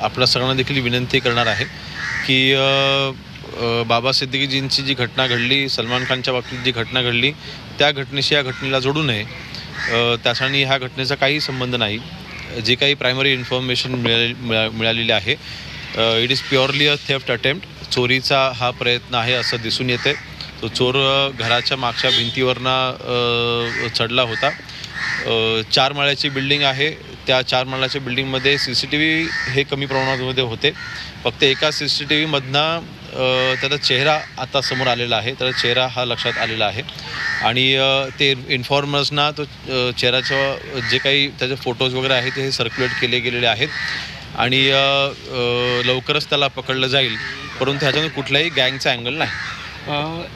आपल्या सगळ्यांना देखील विनंती करणार आहे की बाबा सिद्दीकीजींची जी घटना घडली सलमान खानच्या बाबतीत जी घटना घडली त्या घटनेशी या घटनेला जोडू नये. त्यासाठी ह्या घटनेचा काही संबंध नाही. जे काही प्रायमरी इन्फॉर्मेशन मिळाले मिळा मिळालेली आहे it is purely a theft attempt चोरीचा हा प्रयत्न आहे असं दिसून येते. तो चोर घराच्या मागच्या भिंतीवरनं चढला होता. चार माळ्याची बिल्डिंग आहे. त्या चार मंडळाच्या बिल्डिंगमध्ये सी सी टी व्ही हे कमी प्रमाणामध्ये होते. फक्त एका सी सी टी व्हीमधनं त्याचा चेहरा आता समोर आलेला आहे. त्याचा चेहरा हा लक्षात आलेला आहे. आणि ते इन्फॉर्मर्सना तो चेहऱ्याचं जे काही त्याचे फोटोज वगैरे आहेत ते हे सर्क्युलेट केले गेलेले आहेत. आणि लवकरच त्याला पकडलं जाईल. परंतु ह्याच्यामध्ये कुठलाही गँगचा अँगल नाही.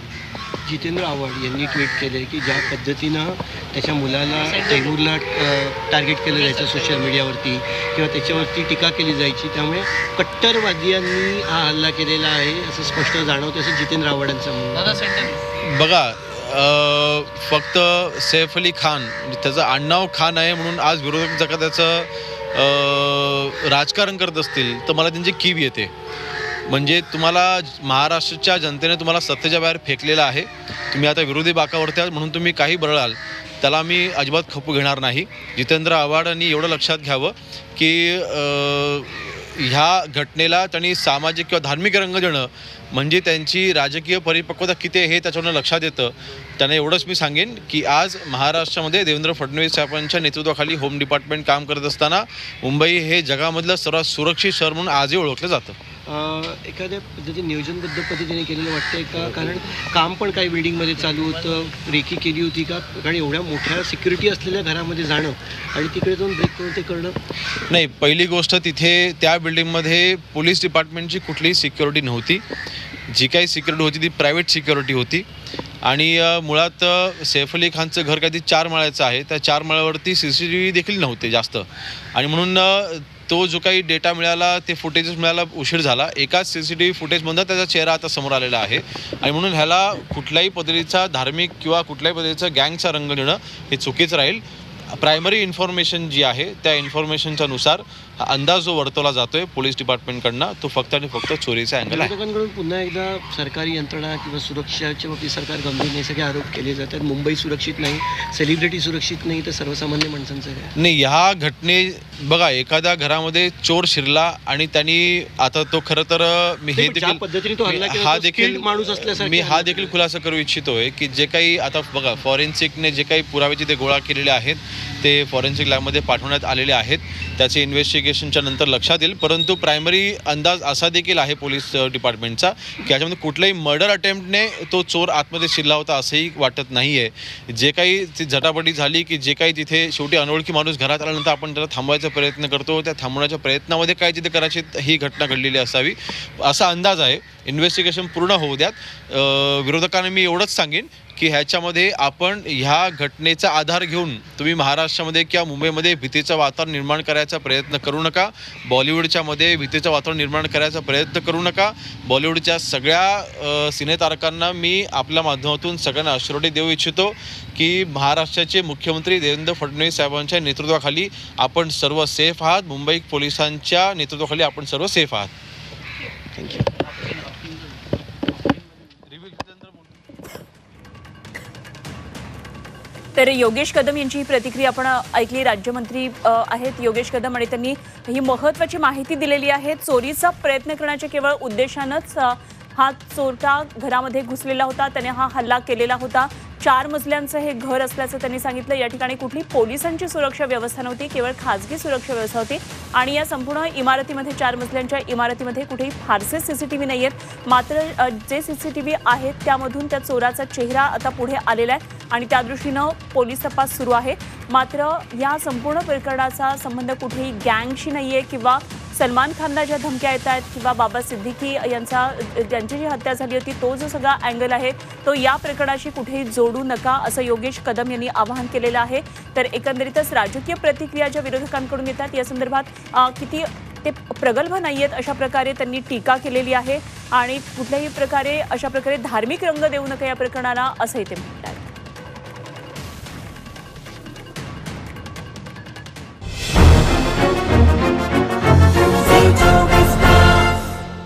जितेंद्र आव्हाड यांनी ट्विट केले की ज्या पद्धतीनं त्याच्या मुलाला तैमूरला टार्गेट केलं जायचं सोशल मीडियावरती किंवा त्याच्यावरती टीका केली जायची त्यामुळे कट्टरवादियांनी हा हल्ला केलेला आहे असं स्पष्ट जाणवतं असं जितेंद्र आव्हाडांचं म्हणणं बघा फक्त सैफ अली खान म्हणजे त्याचं आडनाव खान आहे म्हणून आज विरोधक जर का त्याचं अ, राजकारण करत असतील तर मला त्यांची कीव येते. म्हणजे तुम्हाला महाराष्ट्राच्या जनतेने तुम्हाला सत्तेच्या बाहेर फेकलेलं आहे. तुम्ही आता विरोधी बाकावरती आहात म्हणून तुम्ही काही बळाल. त्याला मी अजिबात खपू घेणार नाही. जितेंद्र आव्हाडांनी एवढं लक्षात घ्यावं की ह्या घटनेला त्यांनी सामाजिक किंवा धार्मिक रंग देणं म्हणजे त्यांची राजकीय परिपक्वता किती आहे हे त्याच्यावरून लक्षात येतं. त्यांना एवढंच मी सांगेन की आज महाराष्ट्रामध्ये देवेंद्र फडणवीस साहेबांच्या नेतृत्वाखाली होम डिपार्टमेंट काम करत असताना मुंबई हे जगामधलं सर्वात सुरक्षित शहर म्हणून आजही ओळखलं जातं. एखाद्या पद्धती नियोजनबद्ध पद्धतीने केलेलं वाटतंय का? कारण काम पण काही बिल्डिंगमध्ये चालू होतं रेखी केली होती का? कारण एवढ्या मोठ्या सिक्युरिटी असलेल्या घरामध्ये जाणं आणि तिकडे जाऊन ब्रेक करून ते करणं. नाही पहिली गोष्ट तिथे त्या बिल्डिंगमध्ये पोलीस डिपार्टमेंटची कुठलीही सिक्युरिटी नव्हती. जी काही सिक्युरिटी होती ती प्रायव्हेट सिक्युरिटी होती. आणि मुळात सैफ अली खानचं घर काही चार माळ्याचं आहे. त्या चार माळ्यावरती सी सी टी व्ही देखील नव्हते जास्त. आणि म्हणून तो जो काही डेटा मिळाला ते फुटेजेस मिळायला उशीर झाला. एकाच सी सी टी व्ही फुटेजमधनं त्याचा चेहरा आता समोर आलेला आहे. आणि म्हणून ह्याला कुठल्याही पद्धतीचा धार्मिक किंवा कुठल्याही पद्धतीचा गँगचा रंग देणं हे चुकीचं राहील. प्रायमरी इन्फॉर्मेशन जी आहे त्या इन्फॉर्मेशनच्या नुसार अंदाज जो वर्तवला जातोय पोलीस डिपार्टमेंटकडनं तो फक्त आणि फक्त चोरीचा अँगल आहे. विरोधकांकडून पुन्हा एकदा सरकारी यंत्रणा किंवा सुरक्षाच्या बाबतीत सरकार गंभीर नाही सगळे आरोप केले जातात. मुंबई सुरक्षित नाही सेलिब्रिटी सुरक्षित नाही तर सर्वसामान्य माणसांचं काय? नाही ह्या घटने बघा एखाद्या घरामध्ये चोर शिरला आणि त्यांनी आता तो खरं तर मी हे ज्या पद्धतीने तो हल्ला मी केला हा देखील माणूस असल्यासारखे मी हा देखील. खुलासा करू इच्छितोय की जे काही आता बघा फॉरेन्सिकने जे काही पुरावे तिथे गोळा केलेले आहेत ते फॉरेन्सिक लॅबमध्ये पाठवण्यात आलेले आहेत. त्याचे इन्व्हेस्टिगेशनच्या नंतर लक्षात येईल. परंतु प्रायमरी अंदाज असा देखील आहे पोलीस डिपार्टमेंटचा की याच्यामध्ये कुठल्याही मर्डर अटेम्प्टने तो चोर आतमध्ये शिरला होता असंही वाटत नाही आहे जे काही ती झटापटी झाली की जे काही तिथे शेवटी अनोळखी माणूस घरात आल्यानंतर आपण त्याला थांबवायचा प्रयत्न करतो. त्या थांबवण्याच्या प्रयत्नामध्ये काय तिथे कदाचित ही घटना घडलेली असावी असा अंदाज आहे. इन्व्हेस्टिगेशन पूर्ण होऊ द्यात. विरोधकांना मी एवढंच सांगेन की ह्याच्यामध्ये आपण ह्या घटनेचा आधार घेऊन तुम्ही महाराष्ट्रामध्ये किंवा मुंबईमध्ये भीतीचं वातावरण निर्माण करायचा प्रयत्न करू नका. बॉलिवूडच्या मध्ये भीतीचं वातावरण निर्माण करायचा प्रयत्न करू नका. बॉलिवूडच्या सगळ्या सिनेतारकांना मी आपल्या माध्यमातून सगळ्यांना अश्रोटी देऊ इच्छितो की महाराष्ट्राचे मुख्यमंत्री देवेंद्र फडणवीस साहेबांच्या नेतृत्वाखाली आपण सर्व सेफ आहात. मुंबई पोलिसांच्या नेतृत्वाखाली आपण सर्व सेफ आहात. थँक्यू तर योगेश कदम यांची ही प्रतिक्रिया आपण ऐकली. राज्यमंत्री आहेत योगेश कदम आणि त्यांनी ही महत्वाची माहिती दिलेली आहे. चोरीचा प्रयत्न करण्याच्या केवळ उद्देशानंच हा चोरटा घरामध्ये घुसलेला होता. त्याने हा हल्ला केलेला होता. चार मजल्यांचं हे घर असल्याचं त्यांनी सांगितलं. या ठिकाणी कुठली पोलिसांची सुरक्षा व्यवस्था नव्हती केवळ खाजगी सुरक्षा व्यवस्था होती. आणि या संपूर्ण इमारतीमध्ये चार मजल्यांच्या इमारतीमध्ये कुठेही फारसे सीसीटीव्ही नाही आहेत मात्र जे सीसीटीव्ही आहेत त्यामधून त्या चोराचा चेहरा आता पुढे आलेला आहे. आणि त्या दृष्टीनं पोलीस तपास सुरू आहे. मात्र या संपूर्ण प्रकरणाचा संबंध कुठेही गँगशी नाही आहे किंवा सलमान खानला ज्या धमक्या येत आहेत किंवा बाबा सिद्दीकी यांचा ज्यांची जी हत्या झाली होती तो जो सगळा अँगल आहे तो या प्रकरणाशी कुठेही जोडू नका असं योगेश कदम यांनी आवाहन केलेलं आहे. तर एकंदरीतच राजकीय प्रतिक्रिया ज्या विरोधकांकडून येतात या संदर्भात किती ते प्रगल्भ नाही आहेत अशा प्रकारे त्यांनी टीका केलेली आहे. आणि कुठल्याही प्रकारे अशा प्रकारे धार्मिक रंग देऊ नका या प्रकरणाला असंही ते म्हणतात.